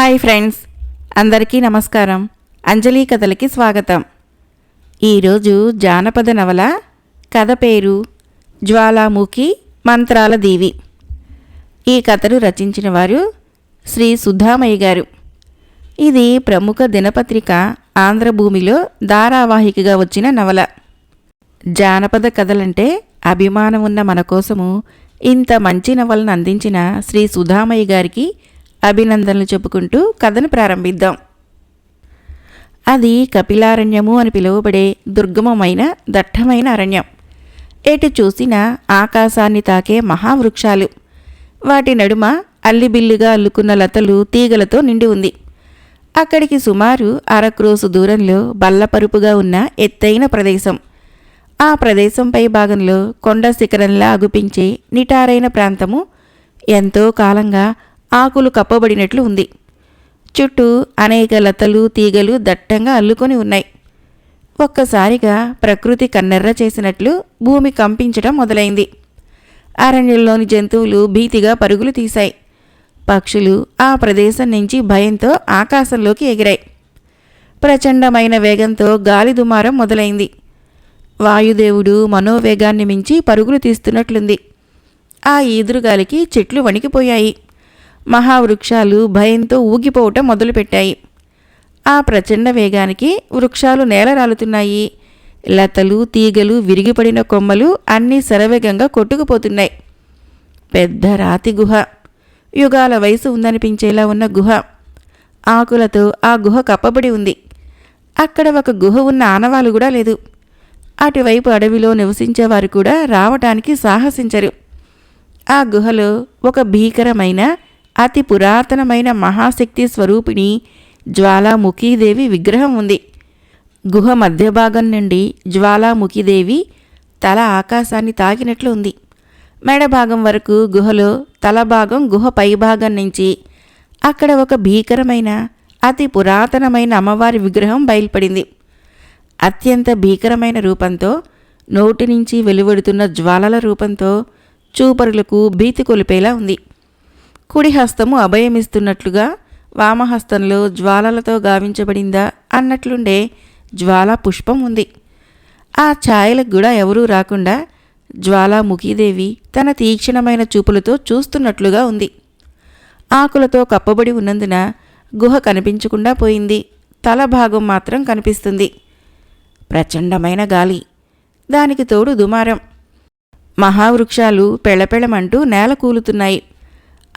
Hi friends అందరికీ నమస్కారం. అంజలి కథలకి స్వాగతం. ఈరోజు జానపద నవల కథ పేరు జ్వాలాముఖి మంత్రాల దీవి. ఈ కథను రచించిన వారు శ్రీ సుధామయ్య గారు. ఇది ప్రముఖ దినపత్రిక ఆంధ్రభూమిలో ధారావాహికగా వచ్చిన నవల. జానపద కథలంటే అభిమానం ఉన్న మన కోసము ఇంత మంచి నవలను అందించిన శ్రీ సుధామయ్య గారికి అభినందనలు చెప్పుకుంటూ కథను ప్రారంభిద్దాం. అది కపిలారణ్యము అని పిలువబడే దుర్గమమైన దట్టమైన అరణ్యం. ఎటు చూసినా ఆకాశాన్ని తాకే మహావృక్షాలు. వాటి నడుమ అల్లిబిల్లిగా అల్లుకున్న లతలు తీగలతో నిండి ఉంది. అక్కడికి సుమారు అరక్రోసు దూరంలో బల్లపరుపుగా ఉన్న ఎత్తైన ప్రదేశం. ఆ ప్రదేశంపై భాగంలో కొండ శిఖరంలా అగుపించే నిటారైన ప్రాంతము ఎంతో కాలంగా ఆకులు కప్పబడినట్లు ఉంది. చుట్టూ అనేక లతలు తీగలు దట్టంగా అల్లుకొని ఉన్నాయి. ఒక్కసారిగా ప్రకృతి కన్నెర్ర చేసినట్లు భూమి కంపించడం మొదలైంది. అరణ్యంలోని జంతువులు భీతిగా పరుగులు తీశాయి. పక్షులు ఆ ప్రదేశం నుంచి భయంతో ఆకాశంలోకి ఎగిరాయి. ప్రచండమైన వేగంతో గాలి దుమారం మొదలైంది. వాయుదేవుడు మనోవేగాన్ని మించి పరుగులు తీస్తున్నట్లుంది. ఆ ఈదురుగాలికి చెట్లు వణికిపోయాయి. మహావృక్షాలు భయంతో ఊగిపోవటం మొదలుపెట్టాయి. ఆ ప్రచండ వేగానికి వృక్షాలు నేలరాలుతున్నాయి. లతలు తీగలు విరిగిపడిన కొమ్మలు అన్నీ శరవేగంగా కొట్టుకుపోతున్నాయి. పెద్ద రాతి గుహ. యుగాల వయసు ఉందనిపించేలా ఉన్న గుహ. ఆకులతో ఆ గుహ కప్పబడి ఉంది. అక్కడ ఒక గుహ ఉన్న ఆనవాలు కూడా లేదు. అటువైపు అడవిలో నివసించేవారు కూడా రావటానికి సాహసించరు. ఆ గుహలో ఒక భీకరమైన అతి పురాతనమైన మహాశక్తి స్వరూపిణి జ్వాలాముఖీదేవి విగ్రహం ఉంది. గుహ మధ్య భాగం నుండి జ్వాలాముఖీదేవి తల ఆకాశాన్ని తాకినట్లు ఉంది. మెడ భాగం వరకు గుహలో తల భాగం గుహ పైభాగం నుంచి. అక్కడ ఒక భీకరమైన అతి పురాతనమైన అమ్మవారి విగ్రహం బయలుపడింది. అత్యంత భీకరమైన రూపంతో నోటి నుంచి వెలువడుతున్న జ్వాలల రూపంతో చూపరులకు భీతి కొలిపేలా ఉంది. కుడి హస్తము అభయమిస్తున్నట్లుగా వామహస్తంలో జ్వాలలతో గావించబడిందా అన్నట్లుండే జ్వాలా పుష్పం ఉంది ఆ ఛాయలకు కూడా ఎవరూ రాకుండా జ్వాలాముఖీదేవి తన తీక్షణమైన చూపులతో చూస్తున్నట్లుగా ఉంది. ఆకులతో కప్పబడి ఉన్నందున గుహ కనిపించకుండా పోయింది. తల భాగం మాత్రం కనిపిస్తుంది. ప్రచండమైన గాలి. దానికి తోడు దుమారం. మహావృక్షాలు పెళపెళమంటూ నేల కూలుతున్నాయి.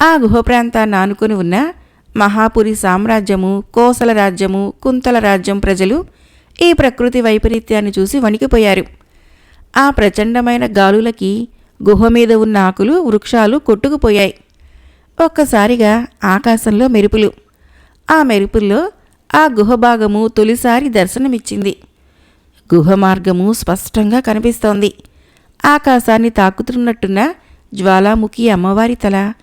ఆ గుహ ప్రాంతాన్ని ఆనుకుని ఉన్న మహాపురి సామ్రాజ్యము కోసల రాజ్యము కుంతల రాజ్యం ప్రజలు ఈ ప్రకృతి వైపరీత్యాన్ని చూసి వణికిపోయారు. ఆ ప్రచండమైన గాలులకి గుహ మీద ఉన్న ఆకులు వృక్షాలు కొట్టుకుపోయాయి. ఒక్కసారిగా ఆకాశంలో మెరుపులు. ఆ మెరుపుల్లో ఆ గుహ భాగము తొలిసారి దర్శనమిచ్చింది. గుహ మార్గము స్పష్టంగా కనిపిస్తోంది. ఆకాశాన్ని తాకుతున్నట్టున్న జ్వాలాముఖి అమ్మవారి తల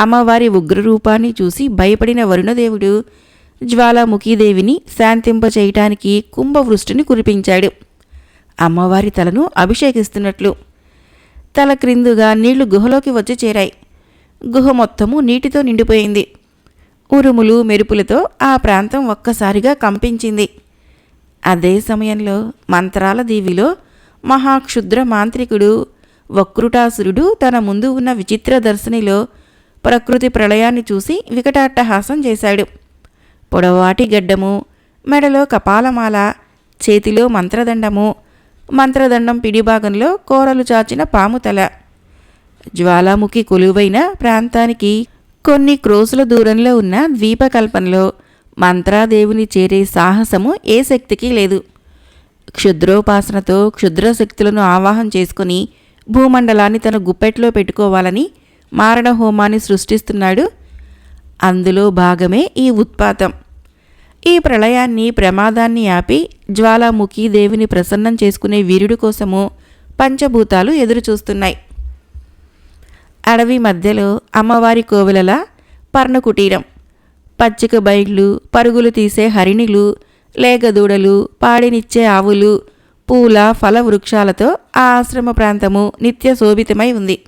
అమ్మవారి ఉగ్రరూపాన్ని చూసి భయపడిన వరుణదేవుడు జ్వాలాముఖీదేవిని శాంతింపచేయటానికి కుంభవృష్టిని కురిపించాడు. అమ్మవారి తలను అభిషేకిస్తున్నట్లు తల క్రిందుగా నీళ్ళు గుహలోకి వచ్చి చేరాయి. గుహ మొత్తము నీటితో నిండిపోయింది. ఉరుములు మెరుపులతో ఆ ప్రాంతం ఒక్కసారిగా కంపించింది. అదే సమయంలో మంత్రాల దీవిలో మహాక్షుద్ర మాంత్రికుడు వక్రుటాసురుడు తన ముందు ఉన్న విచిత్ర దర్శనిలో ప్రకృతి ప్రళయాన్ని చూసి వికటాట్టహాసం చేశాడు. పొడవాటి గడ్డము మెడలో కపాలమాల చేతిలో మంత్రదండము మంత్రదండం పిడిభాగంలో కోరలు చాచిన పాముతల జ్వాలాముఖి కొలువైన ప్రాంతానికి కొన్ని క్రోసుల దూరంలో ఉన్న ద్వీపకల్పంలో మంత్రాదేవుని చేరే సాహసము ఏ శక్తికి లేదు. క్షుద్రోపాసనతో క్షుద్ర శక్తులను ఆవాహం చేసుకుని భూమండలాన్ని తన గుప్పెట్లో పెట్టుకోవాలని మారణ హోమాన్ని సృష్టిస్తున్నాడు. అందులో భాగమే ఈ ఉత్పాతం. ఈ ప్రళయాన్ని ప్రమాదాన్ని ఆపి జ్వాలాముఖి దేవిని ప్రసన్నం చేసుకునే వీరుడి కోసము పంచభూతాలు ఎదురుచూస్తున్నాయి. అడవి మధ్యలో అమ్మవారి కోవెలల పర్ణకుటీరం. పచ్చిక బయళ్ళు పరుగులు తీసే హరిణిలు లేగదూడలు పాడినిచ్చే ఆవులు పూల ఫల వృక్షాలతో ఆ ఆశ్రమ ప్రాంతము నిత్య శోభితమై ఉంది.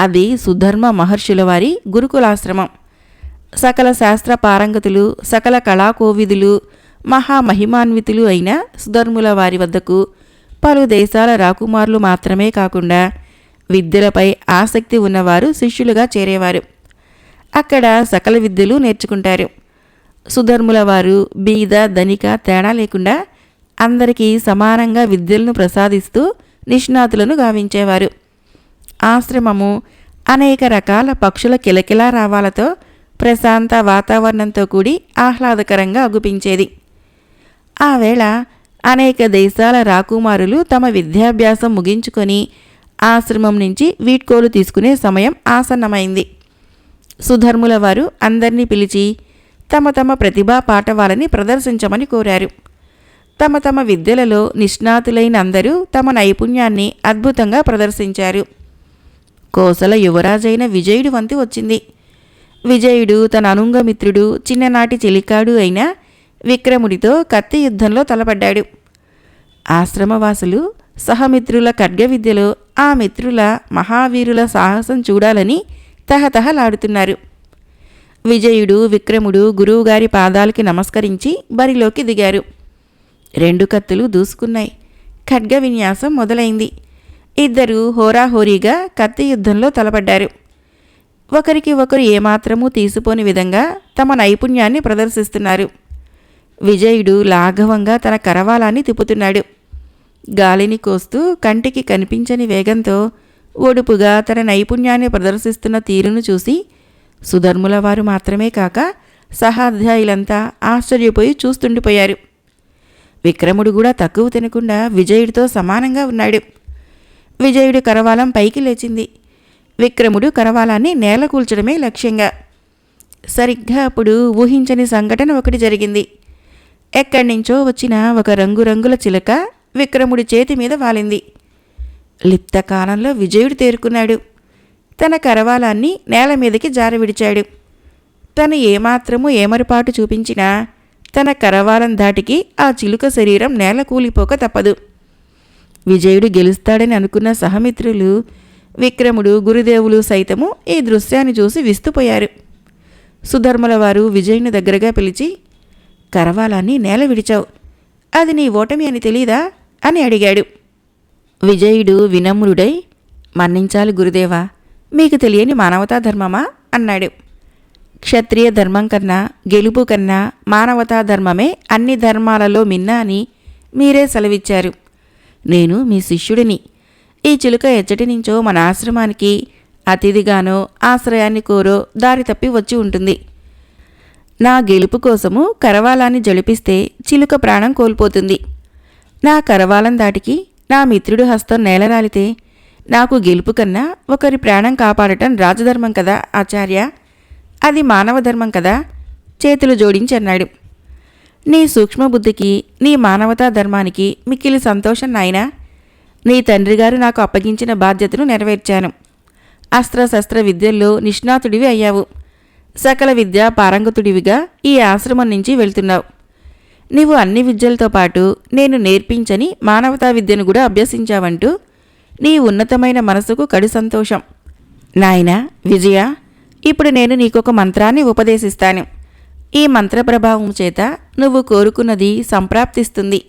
అది సుధర్మ మహర్షుల వారి గురుకులాశ్రమం. సకల శాస్త్ర పారంగతులు సకల కళాకోవిదులు మహామహిమాన్వితులు అయిన సుధర్ముల వారి వద్దకు పలు దేశాల రాకుమారులు మాత్రమే కాకుండా విద్యలపై ఆసక్తి ఉన్నవారు శిష్యులుగా చేరేవారు. అక్కడ సకల విద్యలు నేర్చుకుంటారు. సుధర్ముల వారు బీద ధనిక తేడా లేకుండా అందరికీ సమానంగా విద్యలను ప్రసాదిస్తూ నిష్ణాతులను గావించేవారు. ఆశ్రమము అనేక రకాల పక్షుల కిలకిలా రావాలతో ప్రశాంత వాతావరణంతో కూడి ఆహ్లాదకరంగా అగుపించేది. ఆ వేళ అనేక దేశాల రాకుమారులు తమ విద్యాభ్యాసం ముగించుకొని ఆశ్రమం నుంచి వీడ్కోలు తీసుకునే సమయం ఆసన్నమైంది. సుధర్ముల వారు అందరినీ పిలిచి తమ తమ ప్రతిభా పాఠవాలని ప్రదర్శించమని కోరారు. తమ తమ విద్యలలో నిష్ణాతులైన అందరూ తమ నైపుణ్యాన్ని అద్భుతంగా ప్రదర్శించారు. కోసల యువరాజైన విజయుడు వంతు వచ్చింది. విజయుడు తన అనుంగమిత్రుడు చిన్ననాటి చెలికాడు అయిన విక్రముడితో కత్తి యుద్ధంలో తలపడ్డాడు. ఆశ్రమవాసులు సహమిత్రుల ఖడ్గ విద్యలో ఆ మిత్రుల మహావీరుల సాహసం చూడాలని తహతహలాడుతున్నారు. విజయుడు విక్రముడు గురువుగారి పాదాలకి నమస్కరించి బరిలోకి దిగారు. రెండు కత్తులు దూసుకున్నాయి. ఖడ్గ విన్యాసం మొదలైంది. ఇద్దరు హోరాహోరీగా కత్తి యుద్ధంలో తలపడ్డారు. ఒకరికి ఒకరు ఏమాత్రమూ తీసిపోని విధంగా తమ నైపుణ్యాన్ని ప్రదర్శిస్తున్నారు. విజయుడు లాఘవంగా తన కరవాలాన్ని తిప్పుతున్నాడు. గాలిని కోస్తూ కంటికి కనిపించని వేగంతో ఒడుపుగా తన నైపుణ్యాన్ని ప్రదర్శిస్తున్న తీరును చూసి సుధర్ముల వారు మాత్రమే కాక సహాధ్యాయులంతా ఆశ్చర్యపోయి చూస్తుండిపోయారు. విక్రముడు కూడా తక్కువ తినకుండా విజయుడితో సమానంగా ఉన్నాడు. విజయుడి కరవాలం పైకి లేచింది. విక్రముడు కరవాలాన్ని నేల కూల్చడమే లక్ష్యంగా. సరిగ్గా అప్పుడు ఊహించని సంఘటన ఒకటి జరిగింది. ఎక్కడి నుంచో వచ్చిన ఒక రంగురంగుల చిలక విక్రముడి చేతి మీద వాలింది. లిప్త కాలంలో విజయుడు తేరుకున్నాడు. తన కరవాలాన్ని నేల మీదకి జారవిడిచాడు తను ఏమాత్రము ఏమరపాటు చూపించినా తన కరవాలం దాటికి ఆ చిలుక శరీరం నేల కూలిపోక తప్పదు. విజయుడు గెలుస్తాడని అనుకున్న సహమిత్రులు విక్రముడు గురుదేవులు సైతము ఈ దృశ్యాన్ని చూసి విస్తుపోయారు. సుధర్మల వారు విజయుని దగ్గరగా పిలిచి కరవాలాన్ని నేల విడిచావు. అది నీ ఓటమి అని తెలీదా? అని అడిగాడు. విజయుడు వినమ్రుడై మన్నించాలి గురుదేవా మీకు తెలియని మానవతా ధర్మమా? అన్నాడు. క్షత్రియ ధర్మం కన్నా గెలుపు కన్నా మానవతా ధర్మమే అన్ని ధర్మాలలో మిన్నా అని మీరే సెలవిచ్చారు. నేను మీ శిష్యుడిని. ఈ చిలుక ఎచ్చటి నుంచో మన ఆశ్రమానికి అతిథిగానో ఆశ్రయాన్ని కోరో దారి తప్పి వచ్చి ఉంటుంది. నా గెలుపు కోసము కరవాలాన్ని జడిపిస్తే చిలుక ప్రాణం కోల్పోతుంది. నా కరవాలం దాటికి నా మిత్రుడు హస్తం నేలరాలితే నాకు గెలుపు కన్నా ఒకరి ప్రాణం కాపాడటం రాజధర్మం కదా ఆచార్య? అది మానవ ధర్మం కదా? చేతులు జోడించి అన్నాడు. నీ సూక్ష్మబుద్ధికి నీ మానవతా ధర్మానికి మిక్కిలి సంతోషం నాయనా. నీ తండ్రిగారు నాకు అప్పగించిన బాధ్యతను నెరవేర్చాను. అస్త్రశస్త్ర విద్యల్లో నిష్ణాతుడివి అయ్యావు. సకల విద్య పారంగతుడివిగా ఈ ఆశ్రమం నుంచి వెళ్తున్నావు. నీవు అన్ని విద్యలతో పాటు నేను నేర్పించని మానవతా విద్యను కూడా అభ్యసించావంటూ నీ ఉన్నతమైన మనసుకు కడు సంతోషం. నాయనా విజయ ఇప్పుడు నేను నీకొక మంత్రాన్ని ఉపదేశిస్తాను. ఈ మంత్ర ప్రభావం చేత నువ్వు కోరుకున్నది సంప్రాప్తిస్తుంది.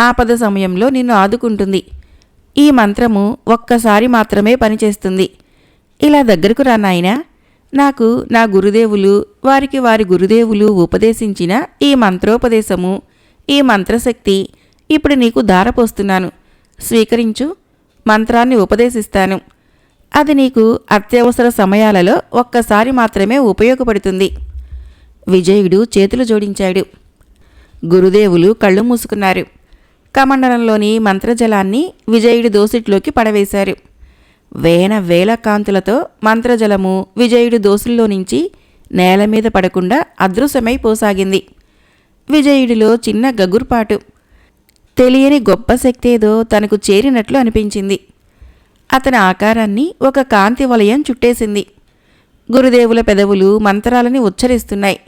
ఆపద సమయంలో నిన్ను ఆదుకుంటుంది. ఈ మంత్రము ఒక్కసారి మాత్రమే పనిచేస్తుంది. ఇలా దగ్గరకు రా నాయనా. నాకు నా గురుదేవులు వారికి వారి గురుదేవులు ఉపదేశించిన ఈ మంత్రోపదేశము ఈ మంత్రశక్తి ఇప్పుడు నీకు దారపోస్తున్నాను స్వీకరించు మంత్రాన్ని ఉపదేశిస్తాను. అది నీకు అత్యవసర సమయాలలో ఒక్కసారి మాత్రమే ఉపయోగపడుతుంది. విజయుడు చేతులు జోడించాడు. గురుదేవులు కళ్ళు మూసుకున్నారు. కమండలంలోని మంత్రజలాన్ని విజయుడి దోసిట్లోకి పడవేశారు. వేల వేల కాంతులతో మంత్రజలము విజయుడి దోసుల్లో నుంచి నేల మీద పడకుండా అదృశ్యమై పోసాగింది. విజయుడిలో చిన్న గగుర్పాటు. తెలియని గొప్ప శక్తేదో తనకు చేరినట్లు అనిపించింది. అతని ఆకారాన్ని ఒక కాంతి వలయం చుట్టేసింది. గురుదేవుల పెదవులు మంత్రాలని ఉచ్చరిస్తున్నాయి.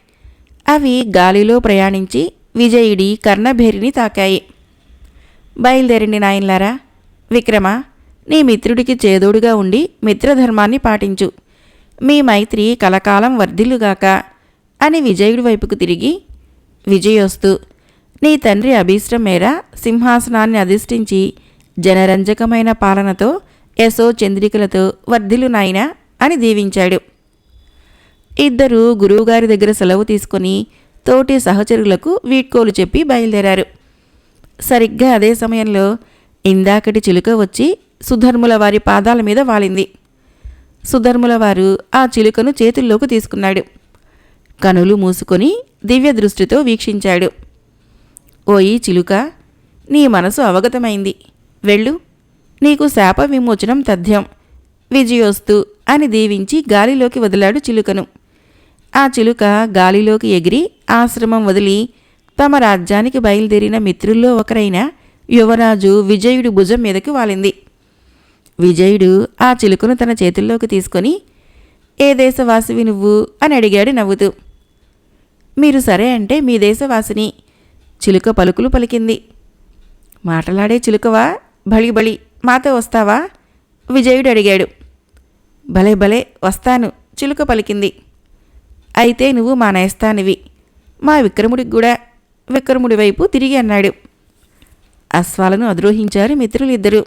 అవి గాలిలో ప్రయాణించి విజయుడి కర్ణభేరిని తాకాయి. బయలుదేరండి నాయన్లారా. విక్రమ నీ మిత్రుడికి చేదోడుగా ఉండి మిత్రధర్మాన్ని పాటించు. మీ మైత్రి కలకాలం వర్ధిల్లుగాక అని విజయుడి వైపుకు తిరిగి విజయోస్తు నీ తండ్రి అభీష్టం మేర సింహాసనాన్ని అధిష్ఠించి జనరంజకమైన పాలనతో యశో చంద్రికలతో వర్ధిలు నాయనా అని దీవించాడు. ఇద్దరు గురువుగారి దగ్గర సెలవు తీసుకొని తోటి సహచరులకు వీడ్కోలు చెప్పి బయలుదేరారు. సరిగ్గా అదే సమయంలో ఇందాకటి చిలుక వచ్చి సుధర్ముల వారి పాదాల మీద వాలింది. సుధర్ముల వారు ఆ చిలుకను చేతుల్లోకి తీసుకున్నాడు. కనులు మూసుకొని దివ్య దృష్టితో వీక్షించాడు. ఓయి చిలుక నీ మనసు అవగతమైంది. వెళ్ళు. నీకు శాప విమోచనం తథ్యం. విజయోస్తు అని దీవించి గాలిలోకి వదిలాడు చిలుకను. ఆ చిలుక గాలిలోకి ఎగిరి ఆశ్రమం వదిలి తమ రాజ్యానికి బయలుదేరిన మిత్రుల్లో ఒకరైన యువరాజు విజయుడి భుజం మీదకి వాలింది. విజయుడు ఆ చిలుకను తన చేతుల్లోకి తీసుకొని ఏ దేశవాసివి నువ్వు? అని అడిగాడు నవ్వుతూ. మీరు సరే అంటే మీ దేశవాసిని చిలుక పలుకులు పలికింది. మాటలాడే చిలుకవా? బలి బలి మాతో వస్తావా? విజయుడు అడిగాడు. భలే భలే వస్తాను చిలుక పలికింది. అయితే నువ్వు మా నేస్తానివి మా విక్రముడికి కూడా విక్రముడి వైపు తిరిగి అన్నాడు. అశ్వాలను అద్రోహించారు మిత్రులిద్దరూ.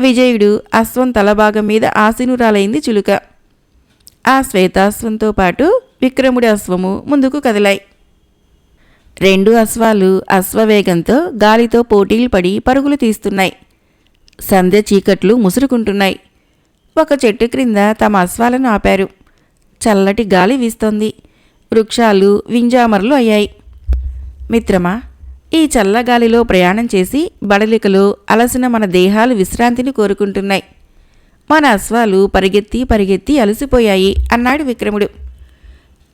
విజయుడు అశ్వం తలభాగం మీద ఆసీనురాలైంది చిలుక. ఆ శ్వేతాశ్వంతో పాటు విక్రముడి అశ్వము ముందుకు కదిలాయి. రెండు అశ్వాలు అశ్వవేగంతో గాలితో పోటీలు పడి పరుగులు తీస్తున్నాయి. సంధ్య చీకట్లు ముసురుకుంటున్నాయి. ఒక చెట్టు క్రింద తమ అశ్వాలను ఆపారు. చల్లటి గాలి వీస్తోంది. వృక్షాలు వింజామరలు అయ్యాయి. మిత్రమా ఈ చల్లగాలిలో ప్రయాణం చేసి బడలికలు అలసిన మన దేహాలు విశ్రాంతిని కోరుకుంటున్నాయి. మన అశ్వాలు పరిగెత్తి పరిగెత్తి అలసిపోయాయి అన్నాడు విక్రముడు.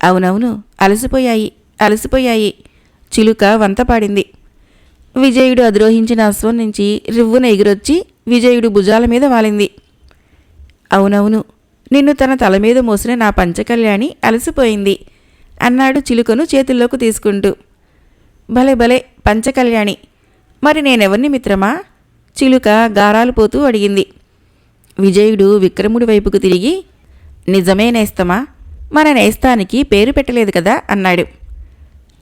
అవునవును అలసిపోయాయి అలసిపోయాయి. చిలుక వంతపాడింది విజయుడు అధిరోహించిన అశ్వం నుంచి రివ్వున ఎగిరొచ్చి విజయుడు భుజాల మీద వాలింది. అవునవును నిన్ను తన తల మీద మోసిన నా పంచకళ్యాణి అలసిపోయింది అన్నాడు చిలుకను చేతుల్లోకి తీసుకుంటూ. భలే భలే పంచకళ్యాణి. మరి నేనెవర్ని మిత్రమా? చిలుక గారాలు పోతూ అడిగింది. విజయుడు విక్రముడి వైపుకు తిరిగి నిజమే నేస్తమా? మన నేస్తానికి పేరు పెట్టలేదు కదా అన్నాడు.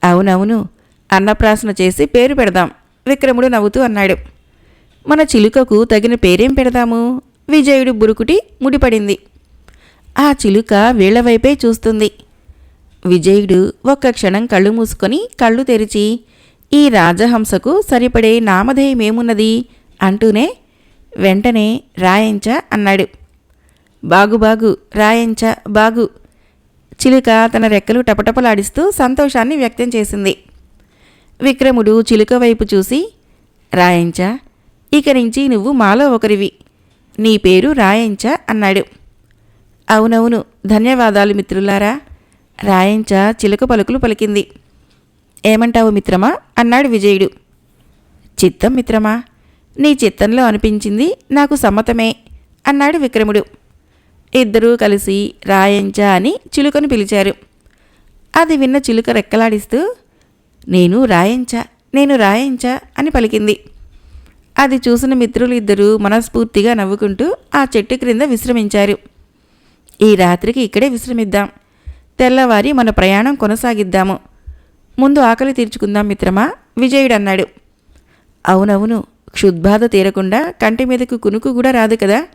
అవునవును అన్నప్రాసన చేసి పేరు పెడదాం విక్రముడు నవ్వుతూ అన్నాడు. మన చిలుకకు తగిన పేరేం పెడదాము? విజయుడు బురుకుటి ముడిపడింది. ఆ చిలుక వీళ్ళవైపే చూస్తుంది. విజయుడు ఒక్క క్షణం కళ్ళు మూసుకొని కళ్ళు తెరిచి ఈ రాజహంసకు సరిపడే నామధేయమేమున్నది? అంటూనే వెంటనే రాయంచ అన్నాడు. బాగు బాగు రాయంచ బాగు. చిలుక తన రెక్కలు టపటపలాడిస్తూ సంతోషాన్ని వ్యక్తం చేసింది. విక్రముడు చిలుక వైపు చూసి రాయంచ ఇక నుంచి నువ్వు మాలో ఒకరివి. నీ పేరు రాయంచ అన్నాడు. అవునవును. ధన్యవాదాలు మిత్రులారా. రాయించ చిలుక పలుకులు పలికింది. ఏమంటావు మిత్రమా? అన్నాడు విజయుడు. చిత్తం మిత్రమా? నీ చిత్తంలో అనిపించింది నాకు సమ్మతమే అన్నాడు విక్రముడు. ఇద్దరూ కలిసి రాయంచ అని చిలుకను పిలిచారు. అది విన్న చిలుక రెక్కలాడిస్తూ నేను రాయంచ నేను రాయంచ అని పలికింది. అది చూసిన మిత్రులు ఇద్దరూ మనస్ఫూర్తిగా నవ్వుకుంటూ ఆ చెట్టు క్రింద విశ్రమించారు. ఈ రాత్రికి ఇక్కడే విశ్రమిద్దాం. తెల్లవారి మన ప్రయాణం కొనసాగిద్దాము. ముందు ఆకలి తీర్చుకుందాం మిత్రమా? విజయుడన్నాడు. అవునవును క్షుద్బాధ తీరకుండా కంటి మీదకు కునుకు కూడా రాదు కదా.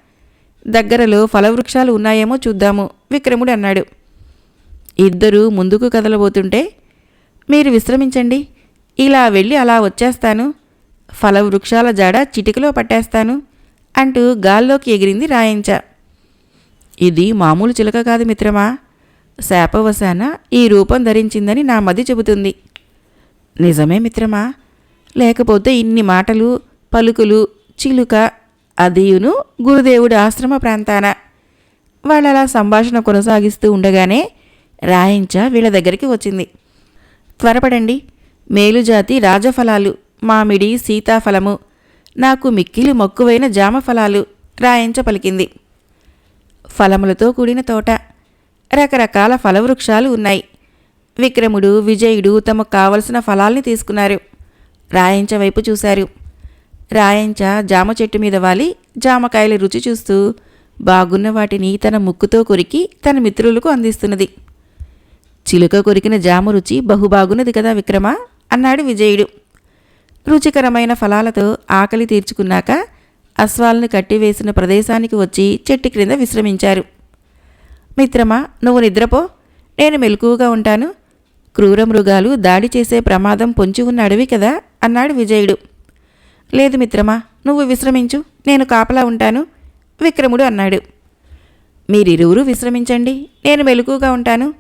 దగ్గరలో ఫలవృక్షాలు ఉన్నాయేమో చూద్దాము విక్రముడు అన్నాడు ఇద్దరూ ముందుకు కదలబోతుంటే మీరు విశ్రమించండి. ఇలా వెళ్ళి అలా వచ్చేస్తాను. ఫలవృక్షాల జాడ చిటికలో పట్టేస్తాను అంటూ గాల్లోకి ఎగిరింది రాయించ. ఇది మామూలు చిలక కాదు మిత్రమా? శాపవశాన ఈ రూపం ధరించిందని నా మది చెబుతుంది. నిజమే మిత్రమా? లేకపోతే ఇన్ని మాటలు పలుకులు చిలుక అదియును గురుదేవుడి ఆశ్రమ ప్రాంతాన. వాళ్ళలా సంభాషణ కొనసాగిస్తూ ఉండగానే రాయించ వీళ్ళ దగ్గరికి వచ్చింది. త్వరపడండి. మేలుజాతి రాజఫలాలు మామిడి సీతాఫలము నాకు మిక్కిలి మక్కువైన జామ ఫలాలు రాయించ పలికింది. ఫలములతో కూడిన తోట. రకరకాల ఫలవృక్షాలు ఉన్నాయి. విక్రముడు విజయుడు తమకు కావలసిన ఫలాల్ని తీసుకున్నారు. రాయంచ వైపు చూశారు. రాయంచ జామ చెట్టు మీద వాలి జామకాయల రుచి చూస్తూ బాగున్న వాటిని తన ముక్కుతో కొరికి తన మిత్రులకు అందిస్తున్నది. చిలుక కొరికిన జామ రుచి బహుబాగున్నది కదా విక్రమ? అన్నాడు విజయుడు. రుచికరమైన ఫలాలతో ఆకలి తీర్చుకున్నాక అశ్వాలను కట్టివేసిన ప్రదేశానికి వచ్చి చెట్టు క్రింద విశ్రమించారు. మిత్రమా నువ్వు నిద్రపో. నేను మెలకువగా ఉంటాను. క్రూర మృగాలు దాడి చేసే ప్రమాదం పొంచి ఉన్న అడవి కదా అన్నాడు విజయుడు. లేదు మిత్రమా నువ్వు విశ్రమించు. నేను కాపలా ఉంటాను విక్రముడు అన్నాడు. మీరిరువురు విశ్రమించండి. నేను మెలకుగా ఉంటాను.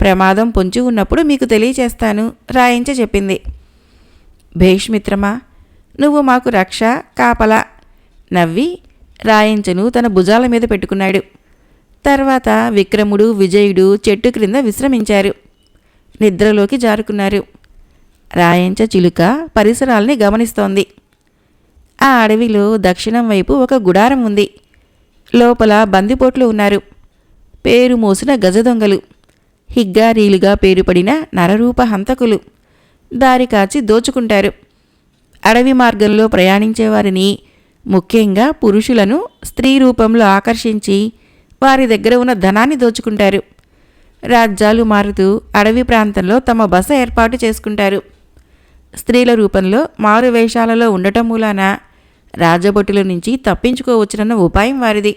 ప్రమాదం పొంచి ఉన్నప్పుడు మీకు తెలియచేస్తాను రాయించ చెప్పింది. భేష్మిత్రమా నువ్వు మాకు రక్ష కాపలా నవ్వి రాయించను తన భుజాల మీద పెట్టుకున్నాడు. తర్వాత విక్రముడు విజయుడు చెట్టు క్రింద విశ్రమించారు. నిద్రలోకి జారుకున్నారు. రాయంచ చిలుక పరిసరాల్ని గమనిస్తోంది. ఆ అడవిలో దక్షిణం వైపు ఒక గుడారం ఉంది. లోపల బందిపోట్లు ఉన్నారు. పేరు మోసిన గజదొంగలు. హిగ్గారీలుగా పేరుపడిన నరరూప హంతకులు. దారి కాచి దోచుకుంటారు. అడవి మార్గంలో ప్రయాణించేవారిని ముఖ్యంగా పురుషులను స్త్రీ రూపంలో ఆకర్షించి వారి దగ్గర ఉన్న ధనాన్ని దోచుకుంటారు. రాజ్యాలు మారుతూ అడవి ప్రాంతంలో తమ బస ఏర్పాటు చేసుకుంటారు. స్త్రీల రూపంలో మారు వేషాలలో ఉండటం మూలాన రాజభటుల నుంచి తప్పించుకోవచ్చునన్న ఉపాయం వారిది.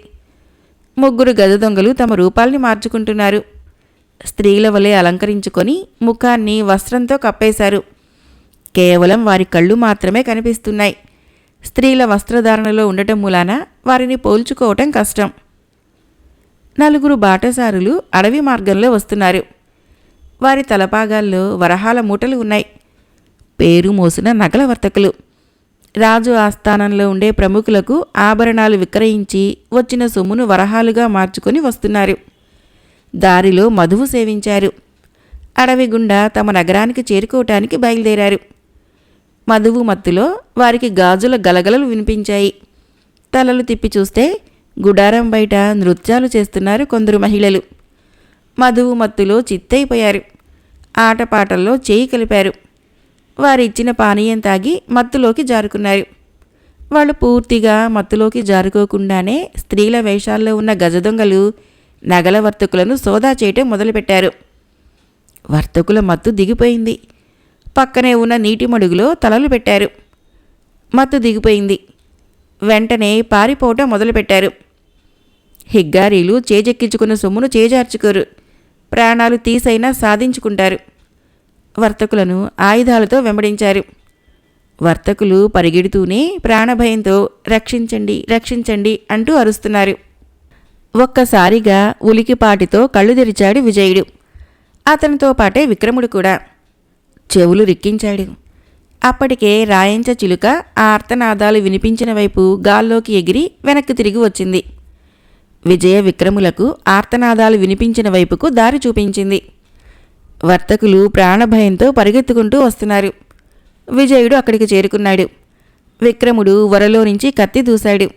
ముగ్గురు గజ దొంగలు తమ రూపాల్ని మార్చుకుంటున్నారు. స్త్రీల వలె అలంకరించుకొని ముఖాన్ని వస్త్రంతో కప్పేశారు. కేవలం వారి కళ్ళు మాత్రమే కనిపిస్తున్నాయి. స్త్రీల వస్త్రధారణలో ఉండటం మూలాన వారిని పోల్చుకోవటం కష్టం. నలుగురు బాటసారులు అడవి మార్గంలో వస్తున్నారు. వారి తలపాగాల్లో వరహాల మూటలు ఉన్నాయి. పేరు మోసిన నగల వర్తకులు. రాజు ఆస్థానంలో ఉండే ప్రముఖులకు ఆభరణాలు విక్రయించి వచ్చిన సొమ్మును వరహాలుగా మార్చుకొని వస్తున్నారు. దారిలో మధువు సేవించారు. అడవి గుండా తమ నగరానికి చేరుకోవటానికి బయలుదేరారు. మధువు మత్తులో వారికి గాజుల గలగలలు వినిపించాయి. తలలు తిప్పి చూస్తే గుడారం బయట నృత్యాలు చేస్తున్నారు కొందరు మహిళలు. మధువు మత్తులో చిత్తైపోయారు. ఆటపాటల్లో చేయి కలిపారు. వారిచ్చిన పానీయం తాగి మత్తులోకి జారుకున్నారు. వాళ్ళు పూర్తిగా మత్తులోకి జారుకోకుండానే స్త్రీల వేషాల్లో ఉన్న గజదొంగలు నగల వర్తకులను సోదా చేయటం మొదలుపెట్టారు. వర్తకుల మత్తు దిగిపోయింది. పక్కనే ఉన్న నీటి మడుగులో తలలు పెట్టారు. మత్తు దిగిపోయింది. వెంటనే పారిపోవటం మొదలుపెట్టారు. హిగ్గారీలు చేజెక్కించుకున్న సొమ్మును చేజార్చుకోరు. ప్రాణాలు తీసైనా సాధించుకుంటారు. వర్తకులను ఆయుధాలతో వెంబడించారు. వర్తకులు పరిగెడుతూనే ప్రాణభయంతో రక్షించండి రక్షించండి అంటూ అరుస్తున్నారు. ఒక్కసారిగా ఉలికిపాటితో కళ్ళు తెరిచాడు విజయుడు. అతనితో పాటే విక్రముడు కూడా. చెవులు రిక్కించాడు. అప్పటికే రాయంచ చిలుక ఆ ఆర్తనాదాలు వినిపించిన వైపు గాల్లోకి ఎగిరి వెనక్కి తిరిగి వచ్చింది. విజయ విక్రములకు ఆర్తనాదాలు వినిపించిన వైపుకు దారి చూపించింది. వర్తకులు ప్రాణభయంతో పరిగెత్తుకుంటూ వస్తున్నారు. విజయుడు అక్కడికి చేరుకున్నాడు. విక్రముడు వరలో నుంచి కత్తి దూశాడు.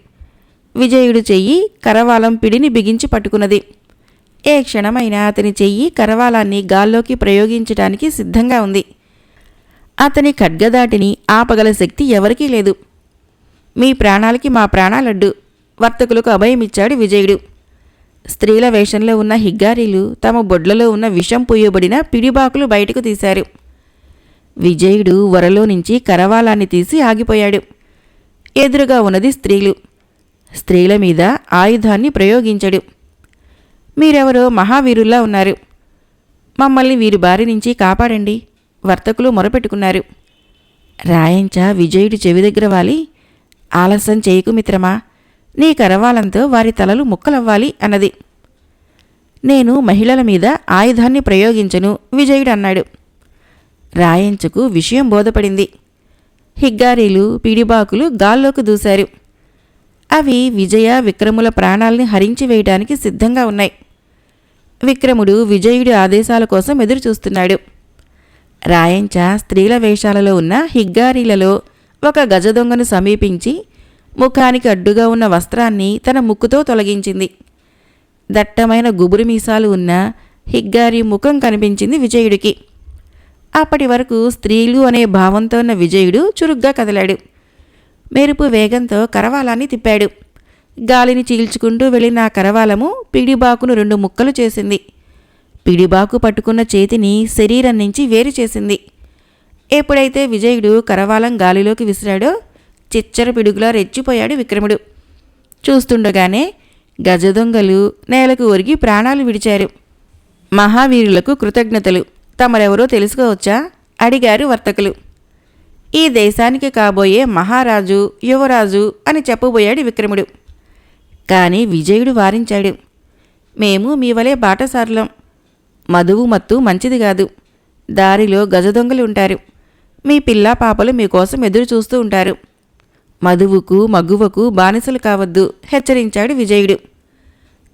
విజయుడు చెయ్యి కరవాలం పిడిని బిగించి పట్టుకున్నది. ఏ క్షణమైనా అతని చెయ్యి కరవాలాన్ని గాల్లోకి ప్రయోగించడానికి సిద్ధంగా ఉంది. అతని ఖడ్గదాటిని ఆపగల శక్తి ఎవరికీ లేదు. మీ ప్రాణాలకి మా ప్రాణాలడ్డు. వర్తకులకు అభయమిచ్చాడు విజయుడు. స్త్రీల వేషంలో ఉన్న హిగ్గారీలు తమ బొడ్లలో ఉన్న విషం పూయబడిన పిడిబాకులు బయటకు తీశారు. విజయుడు వరలో నుంచి కరవాలాన్ని తీసి ఆగిపోయాడు. ఎదురుగా ఉన్నది స్త్రీలు. స్త్రీల మీద ఆయుధాన్ని ప్రయోగించడు. మీరెవరో మహావీరుల్లా ఉన్నారు. మమ్మల్ని వీరి బారి నుంచి కాపాడండి. వర్తకులు మొరపెట్టుకున్నారు. రాయంచ విజయుడి చెవి దగ్గర వాలి ఆలస్యం చేయకు మిత్రమా నీ కరవాలంతో వారి తలలు ముక్కలవ్వాలి అన్నది. నేను మహిళల మీద ఆయుధాన్ని ప్రయోగించను విజయుడు అన్నాడు. రాయంచకు విషయం బోధపడింది. హిగ్గారీలు పిడిబాకులు గాల్లోకి దూశారు. అవి విజయ విక్రముల ప్రాణాల్ని హరించి వేయడానికి సిద్ధంగా ఉన్నాయి. విక్రముడు విజయుడి ఆదేశాల కోసం ఎదురుచూస్తున్నాడు. రాయంచ స్త్రీల వేషాలలో ఉన్న హిగ్గారీలలో ఒక గజదొంగను సమీపించి ముఖానికి అడ్డుగా ఉన్న వస్త్రాన్ని తన ముక్కుతో తొలగించింది. దట్టమైన గుబురు మీసాలు ఉన్న హిగ్గారి ముఖం కనిపించింది విజయుడికి. అప్పటి వరకు స్త్రీలు అనే భావంతో ఉన్న విజయుడు చురుగ్గా కదిలాడు. మెరుపు వేగంతో కరవాలాన్ని తిప్పాడు. గాలిని చీల్చుకుంటూ వెళ్ళిన ఆ కరవాలము పిడిబాకును రెండు ముక్కలు చేసింది. పిడిబాకు పట్టుకున్న చేతిని శరీరం నుంచి వేరు చేసింది. ఎప్పుడైతే విజయుడు కరవాలం గాలిలోకి విసిరాడో చిచ్చర పిడుగులా రెచ్చిపోయాడు విక్రముడు. చూస్తుండగానే గజదొంగలు నేలకు ఒరిగి ప్రాణాలు విడిచారు. మహావీరులకు కృతజ్ఞతలు. తమరెవరో తెలుసుకోవచ్చా? అడిగారు వర్తకులు. ఈ దేశానికి కాబోయే మహారాజు యువరాజు అని చెప్పబోయాడు విక్రముడు. కానీ విజయుడు వారించాడు. మేము మీ వలె బాటసారులం. మధువు మత్తు మంచిది కాదు. దారిలో గజదొంగలు ఉంటారు. మీ పిల్ల పాపలు మీకోసం ఎదురు చూస్తూ ఉంటారు. మధువుకు మగువకు బానిసలు కావద్దు హెచ్చరించాడు విజయుడు.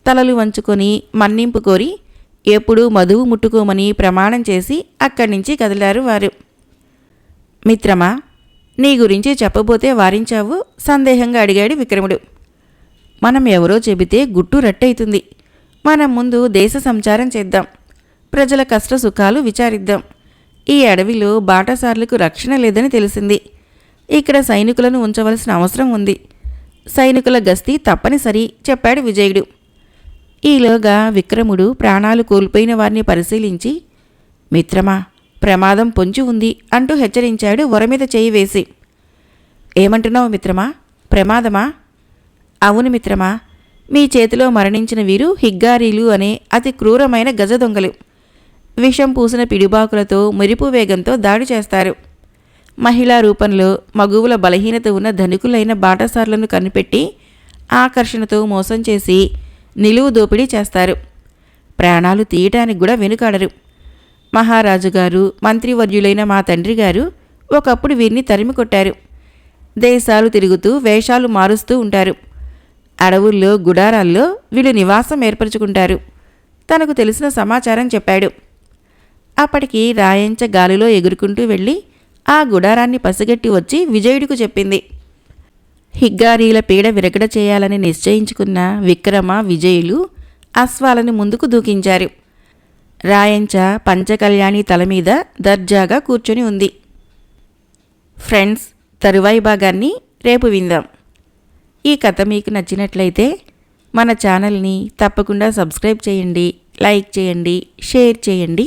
తలలు వంచుకొని మన్నింపు కోరి ఎప్పుడూ మధువు ముట్టుకోమని ప్రమాణం చేసి అక్కడి నుంచి కదిలారు వారు. మిత్రమా నీ గురించి చెప్పబోతే వారించావు సందేహంగా అడిగాడు విక్రముడు. మనం ఎవరో చెబితే గుట్టు రట్టయితుంది. మనం ముందు దేశ సంచారం చేద్దాం. ప్రజల కష్ట సుఖాలు విచారిద్దాం. ఈ అడవిలో బాటసార్లకు రక్షణ లేదని తెలిసింది. ఇక్కడ సైనికులను ఉంచవలసిన అవసరం ఉంది. సైనికుల గస్తీ తప్పనిసరి చెప్పాడు విజయుడు. ఈలోగా విక్రముడు ప్రాణాలు కోల్పోయిన వారిని పరిశీలించి మిత్రమా ప్రమాదం పొంచి ఉంది అంటూ హెచ్చరించాడు వరమీద చేయి వేసి. ఏమంటున్నావు మిత్రమా? ప్రమాదమా? అవును మిత్రమా మీ చేతిలో మరణించిన వీరు హిగ్గారీలు అనే అతి క్రూరమైన గజ దొంగలు. విషం పూసిన పిడిబాకులతో మెరుపు వేగంతో దాడి చేస్తారు. మహిళా రూపంలో మగువుల బలహీనత ఉన్న ధనికులైన బాటసార్లను కనిపెట్టి ఆకర్షణతో మోసం చేసి నిలువు దోపిడీ చేస్తారు. ప్రాణాలు తీయటానికి కూడా వెనుకాడరు. మహారాజు గారు మంత్రివర్యులైన మా తండ్రి గారు ఒకప్పుడు వీరిని తరిమి కొట్టారు. దేశాలు తిరుగుతూ వేషాలు మారుస్తూ ఉంటారు. అడవుల్లో గుడారాల్లో వీళ్ళు నివాసం ఏర్పరచుకుంటారు. తనకు తెలిసిన సమాచారం చెప్పాడు. అప్పటికి రాయంచ గాలిలో ఎగురుకుంటూ వెళ్ళి ఆ గుడారాన్ని పసిగట్టి వచ్చి విజయుడికి చెప్పింది. హిగ్గారీల పీడ విరగడ చేయాలని నిశ్చయించుకున్న విక్రమ విజయులు అశ్వాలను ముందుకు దూకించారు. రాయంచ పంచకళ్యాణి తల మీద దర్జాగా కూర్చొని ఉంది. ఫ్రెండ్స్ తరువాయి భాగాన్ని రేపు విందాం. ఈ కథ మీకు నచ్చినట్లయితే మన ఛానల్ని తప్పకుండా సబ్స్క్రైబ్ చేయండి లైక్ చేయండి షేర్ చేయండి.